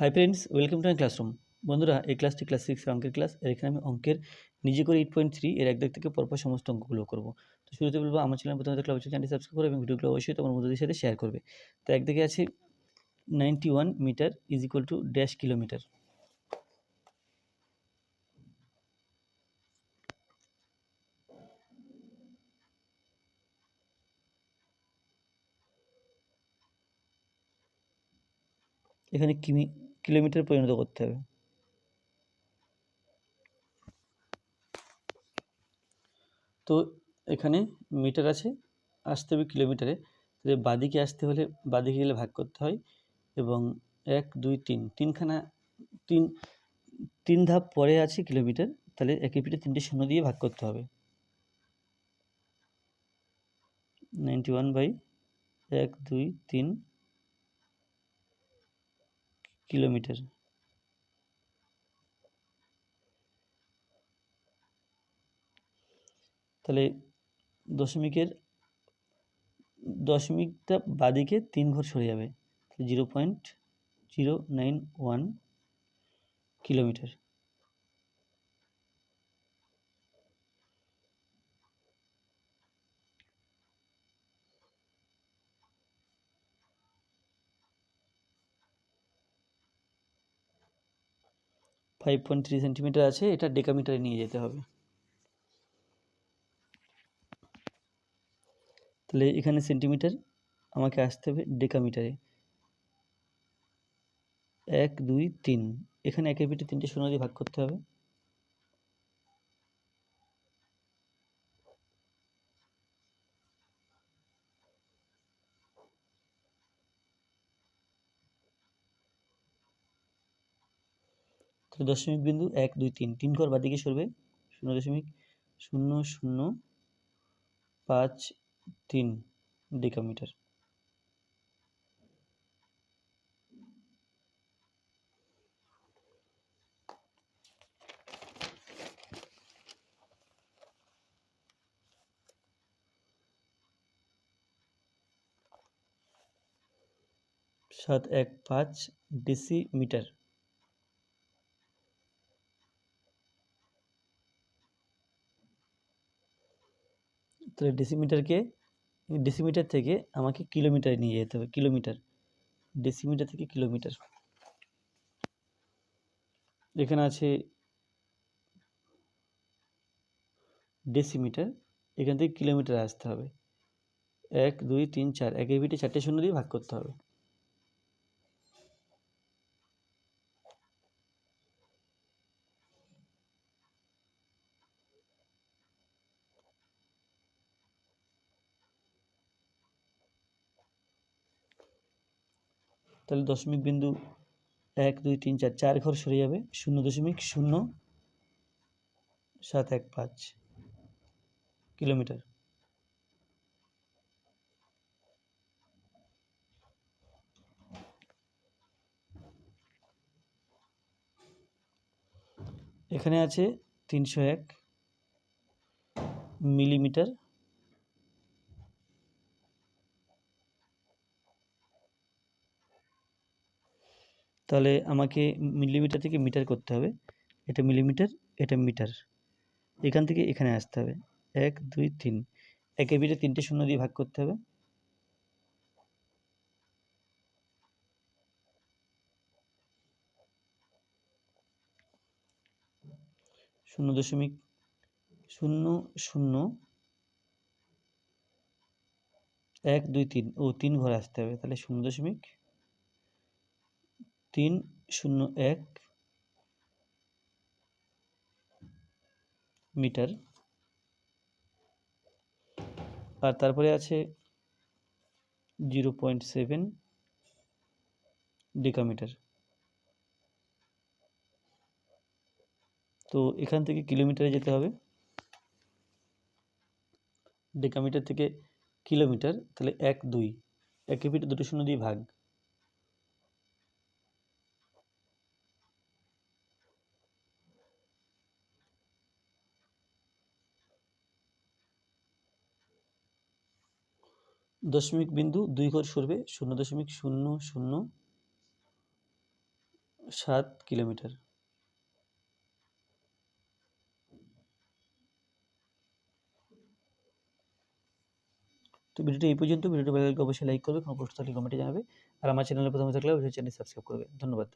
Hi friends welcome to my classroom বন্ধুরা, এই ক্লাসটি ক্লাস সিক্স অঙ্কের ক্লাস এর এখানে আমি অঙ্কের নিজে করে এইট পয়েন্ট থ্রি এর এক দিক থেকে পরপর সমস্ত অঙ্কগুলো করব। তো শুরুতে বলব, আমার চ্যানেল প্রথমে ক্লাব চ্যানেলটি সাবস্ক্রাইব করবে এবং ভিডিওগুলো অবশ্যই তোমার বন্ধুদের সাথে শেয়ার করবে। তো একদিকে আছে ninety one metre is equal to dash kilometre এখানে কিমি কিলোমিটার পরিণত করতে হবে। তো এখানে মিটার আছে, আসতে হবে কিলোমিটারে। তাহলে বাদিকে আসতে হলে, বাদিকে গেলে ভাগ করতে হয় এবং এক, দুই, তিন, তিনখানা, তিন তিন ধাপ পরে আছে কিলোমিটার, তাহলে একই পিঠে তিনটে শূন্য দিয়ে ভাগ করতে হবে। নাইনটি ওয়ান বাই এক, দুই, তিন কিলোমিটার। তাহলে দশমিকের, দশমিকটা বাদিকে তিন ঘর সরে যাবে। Zero point zero nine one kilometre. Five point three centimetre আছে, এটা ডেকামিটারে নিয়ে যেতে হবে। তাহলে এখানে সেন্টিমিটার আমাকে আসতে হবে ডেকামিটারে এক, দুই, তিন। এখানে একের পিঠে তিনটে শূন্য দিয়ে ভাগ করতে হবে। তাহলে দশমিক বিন্দু এক, দুই, তিন তিন ঘর বাদিকে সরবে, শূন্য দশমিক, শূন্য শূন্য, পাঁচ, তিন ডেকামিটার। সাত, এক, পাঁচ ডেসিমিটার। তাহলে ডেসিমিটারকে ডেসিমিটার থেকে আমাকে কিলোমিটার নিয়ে যেতে হবে কিলোমিটার ডেসিমিটার থেকে কিলোমিটার এখানে আছে ডেসিমিটার এখান থেকে কিলোমিটার আসতে হবে। এক, দুই, তিন, চার একের ভিটে চারটে শূন্য দিয়ে ভাগ করতে হবে। তাহলে দশমিক বিন্দু এক, দুই, তিন, চার চার ঘর সরে যাবে। শূন্য দশমিক শূন্য সাত এক পাঁচ কিলোমিটার। এখানে আছে তিনশো এক মিলিমিটার। তাহলে আমাকে মিলিমিটার থেকে মিটার করতে হবে। এটা মিলিমিটার, এটা মিটার। এখান থেকে এখানে আসতে হবে। এক, দুই, তিন। একের বিটে তিনটে শূন্য দিয়ে ভাগ করতে হবে। শূন্য দশমিক শূন্য শূন্য এক, দুই, তিন। ও, তিন ঘরে আসতে হবে। তাহলে শূন্য দশমিক তিন শূন্য এক মিটার। আর তারপরে আছে জিরো পয়েন্ট সেভেন ডেকামিটার। তো এখান থেকে কিলোমিটারে যেতে হবে। ডেকামিটার থেকে কিলোমিটার, তাহলে এক দুই। একে পিঠে দুটো শূন্য দিয়ে ভাগ। দশমিক বিন্দু দুই ঘর সরবে শূন্য দশমিক শূন্য শূন্য সাত কিলোমিটার। তো ভিডিওটি এই পর্যন্ত, ভিডিওটি ভালো লাগলে অবশ্যই লাইক করবে, কোনো প্রশ্ন থাকলে কমেন্টে জানাবে। আর আমার চ্যানেলে প্রথমে থাকলে অবশ্যই চ্যানেল সাবস্ক্রাইব করবে। ধন্যবাদ।